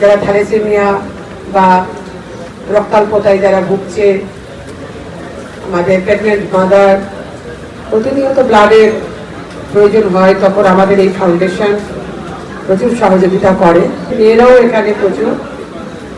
যারা থ্যালাসেমিয়া বা রক্তাল্পতায় যারা ভুগছে, আমাদের প্রেগনেন্ট মাদার প্রতিনিয়ত ব্লাডের প্রয়োজন হয়, তখন আমাদের এই ফাউন্ডেশন প্রচুর সহযোগিতা করে। মেয়েরাও এখানে প্রচুর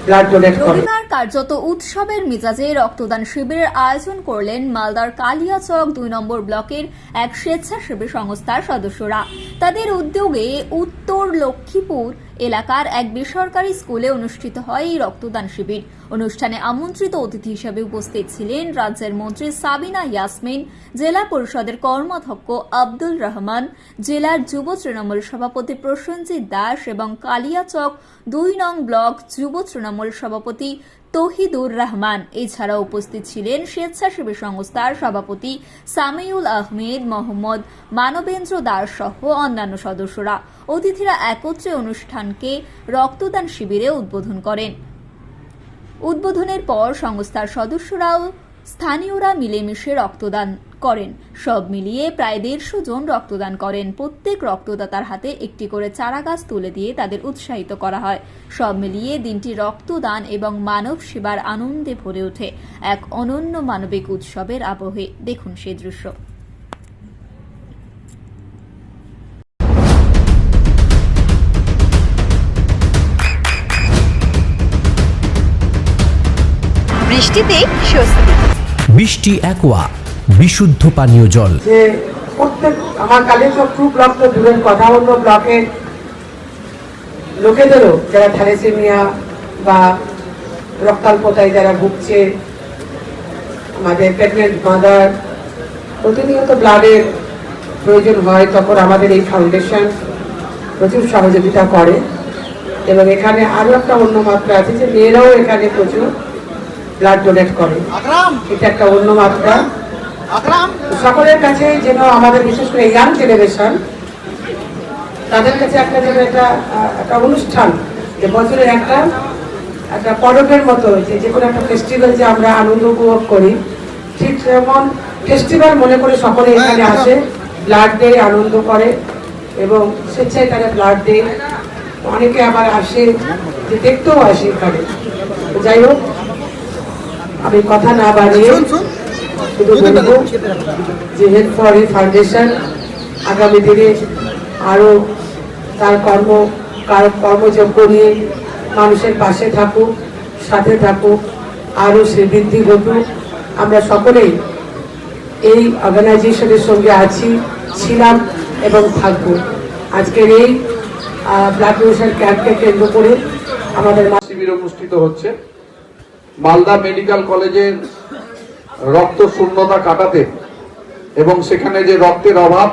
ব্লাড ডোনেট করে। কার্যত উৎসবের মেজাজে রক্তদান শিবিরের আয়োজন করলেন মালদার কালিয়াচক দুই নম্বর ব্লকের এক স্বেচ্ছাসেবী সংস্থার সদস্যরা। তাদের উদ্যোগে উত্তর লক্ষ্মীপুর এলাকার এক বেসরকারি স্কুলে অনুষ্ঠিত হয় এই রক্তদান শিবির। অনুষ্ঠানে আমন্ত্রিত অতিথি হিসেবে উপস্থিত ছিলেন রাজ্যের মন্ত্রী সাবিনা ইয়াসমিন, জেলা পরিষদের কর্মাধ্যক্ষ আব্দুল রহমান, জেলার যুব তৃণমূল সভাপতি প্রসেনজিৎ দাস এবং কালিয়াচক দুই নং ব্লক যুব তৃণমূল সভাপতি তহিদুর রহমান। এছাড়া উপস্থিত ছিলেন স্বেচ্ছাসেবী সংস্থার সভাপতি সামিউল আহমেদ, মোহাম্মদ মানবেন্দ্র দাস সহ অন্যান্য সদস্যরা। অতিথিরা একত্রে অনুষ্ঠানকে রক্তদান শিবিরে উদ্বোধন করেন। উদ্বোধনের পর সংস্থার সদস্যরাও স্থানীয়রা মিলেমিশে রক্তদান করেন। সব মিলিয়ে প্রায় দেড়শো জন রক্তদান করেন। প্রত্যেক রক্তদাতার হাতে একটি করে চারা গাছ তুলে দিয়ে তাদের উৎসাহিত করা হয়। সব মিলিয়ে দিনটি রক্তদান এবং মানব সেবার আনন্দে ভরে ওঠে। এক অনন্য মানবিক উৎসবের আবহে। দেখুন সে দৃশ্য। বৃষ্টিতে স্বস্তি। বৃষ্টি অ্যাকোয়া বিশুদ্ধ পানীয় জল। প্রত্যেক আমার কালেশ্বর টু ব্লক তো দূরের কথা, অন্য ব্লকের লোকেদেরও যারা থ্যালাসেমিয়া বা রক্তাল্পতায় যারা ভুগছে, আমাদের প্রেগনেন্ট মাদার প্রতিনিয়ত ব্লাডের প্রয়োজন হয়, তখন আমাদের এই ফাউন্ডেশন প্রচুর সহযোগিতা করে। এবং এখানে আরও একটা অন্য মাত্রা আছে যে মেয়েরাও এখানে প্রচুর ব্লাড ডোনেট করে। এটা একটা অন্য মাত্রা। সকলের কাছে যেন আমাদের বিশেষ করে ইয়াং জেনারেশন তাদের কাছে একটা যেন একটা একটা অনুষ্ঠান যে বছরের একটা একটা পরবের মতো যে যে কোনো একটা ফেস্টিভ্যাল যে আমরা আনন্দ উপভোগ করি। ঠিক যেমন ফেস্টিভ্যাল মনে করে সকলে এখানে আসে ব্লাড দেয় আনন্দ করে এবং স্বেচ্ছায় তারা ব্লাড দেয় অনেকে আবার আসে যে দেখতেও আসে এখানে। যাই হোক আমি কথা না বাড়িয়ে শুধু বলব যে হেল্প ফর এই ফাউন্ডেশন আগামী দিনে আরও তার কর্ম কার- কর্মযজ্ঞ নিয়ে মানুষের পাশে থাকুক সাথে থাকুক আরও সে বৃদ্ধি ঘটুক। আমরা সকলেই এই অর্গানাইজেশনের সঙ্গে আছি ছিলাম এবং থাকব। আজকের এই ব্লাড ডোনেশন ক্যাম্পকে কেন্দ্র করে আমাদের মা- শিবির অনুষ্ঠিত হচ্ছে। মালদা মেডিকেল কলেজের রক্ত শূন্যতা কাটাতে এবং সেখানে যে রক্তের অভাব,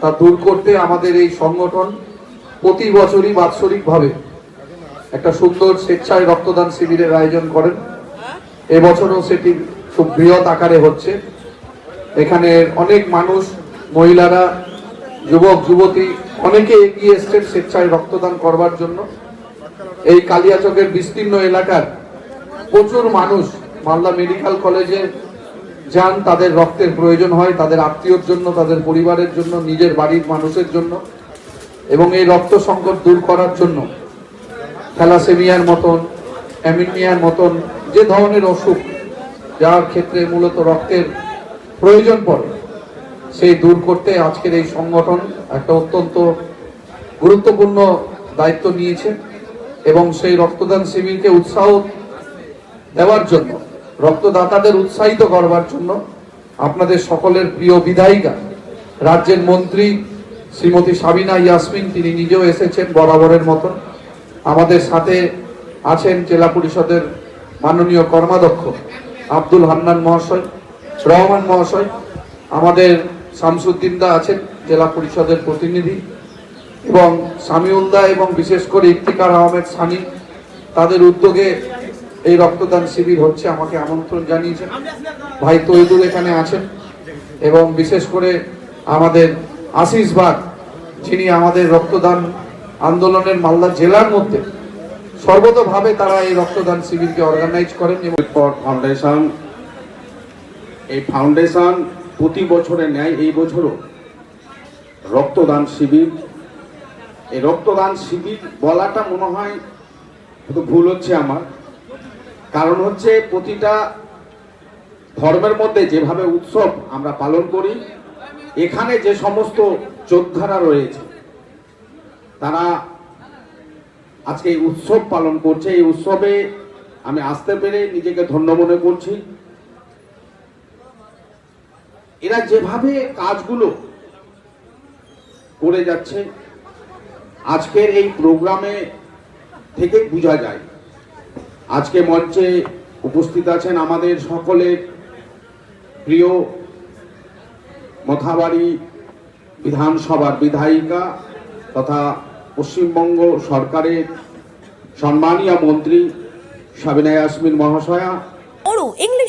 তা দূর করতে আমাদের এই সংগঠন প্রতি বছরই বাৎসরিকভাবে একটা সুন্দর স্বেচ্ছায় রক্তদান শিবিরের আয়োজন করেন। এবছরও সেটি খুব বৃহৎ আকারে হচ্ছে। এখানে অনেক মানুষ, মহিলারা, যুবক, যুবতী অনেকে এগিয়ে এসছেন স্বেচ্ছায় রক্তদান করবার জন্য। এই কালিয়াচকের বিস্তীর্ণ এলাকার প্রচুর মানুষ মালদা মেডিকেল কলেজে যান, তাদের রক্তের প্রয়োজন হয়, তাদের আত্মীয়র জন্য, তাদের পরিবারের জন্য, নিজের বাড়ির মানুষের জন্য, এবং এই রক্ত সংকট দূর করার জন্য, থ্যালাসেমিয়ার মতন, অ্যামিনিয়ার মতন, যে ধরনের অসুখ, যার ক্ষেত্রে মূলত রক্তের প্রয়োজন পড়ে, সেই দূর করতে আজকের এই সংগঠন একটা অত্যন্ত গুরুত্বপূর্ণ দায়িত্ব নিয়েছে, এবং সেই রক্তদান শিবিরকে উৎসাহ দেওয়ার জন্য, রক্তদাতাদের উৎসাহিত করবার জন্য আপনাদের সকলের প্রিয় বিধায়িকা, রাজ্যের মন্ত্রী শ্রীমতী সাবিনা ইয়াসমিন, তিনি নিজেও এসেছেন বরাবরের মতন। আমাদের সাথে আছেন জেলা পরিষদের মাননীয় কর্মাধ্যক্ষ আব্দুল হান্নান মহাশয়, রহমান মহাশয়। আমাদের শামসুদ্দিন দা আছেন, জেলা পরিষদের প্রতিনিধি। এবং সামিউল্লাহ এবং বিশেষ করে ইফতিকার আহমেদ সানি, তাদের উদ্যোগে এই রক্তদান শিবির হচ্ছে, আমাকে আমন্ত্রণ জানিয়েছেন। ভাই তৈদুল এখানে আছেন এবং বিশেষ করে আমাদের আশিস বাগ যিনি আমাদের রক্তদান আন্দোলনের মালদা জেলার মধ্যে সর্বতভাবে তারা এই রক্তদান শিবিরকে অর্গানাইজ করেন ফাউন্ডেশন এই ফাউন্ডেশন প্রতি বছরে নেয় এই বছরও রক্তদান শিবির। এই রক্তদান শিবির বলাটা মনে হয় ভুল হচ্ছে আমার। কারণ হচ্ছে প্রতিটা ধর্মের মধ্যে যেভাবে উৎসব আমরা পালন করি, এখানে যে সমস্ত যোদ্ধারা রয়েছে, তারা আজকে এই উৎসব পালন করছে। এই উৎসবে আমি আসতে পেরে নিজেকে ধন্য মনে করছি। এরা যেভাবে কাজগুলো করে যাচ্ছে, আজকের এই প্রোগ্রামে থেকে বোঝা যায় আজকে মঞ্চে উপস্থিত আছেন আমাদের সকলের প্রিয় মথাবাড়ি বিধানসভার বিধায়িকা তথা পশ্চিমবঙ্গ সরকারের সম্মানীয় মন্ত্রী সাবিনা ইয়াসমিন মহাশয়া।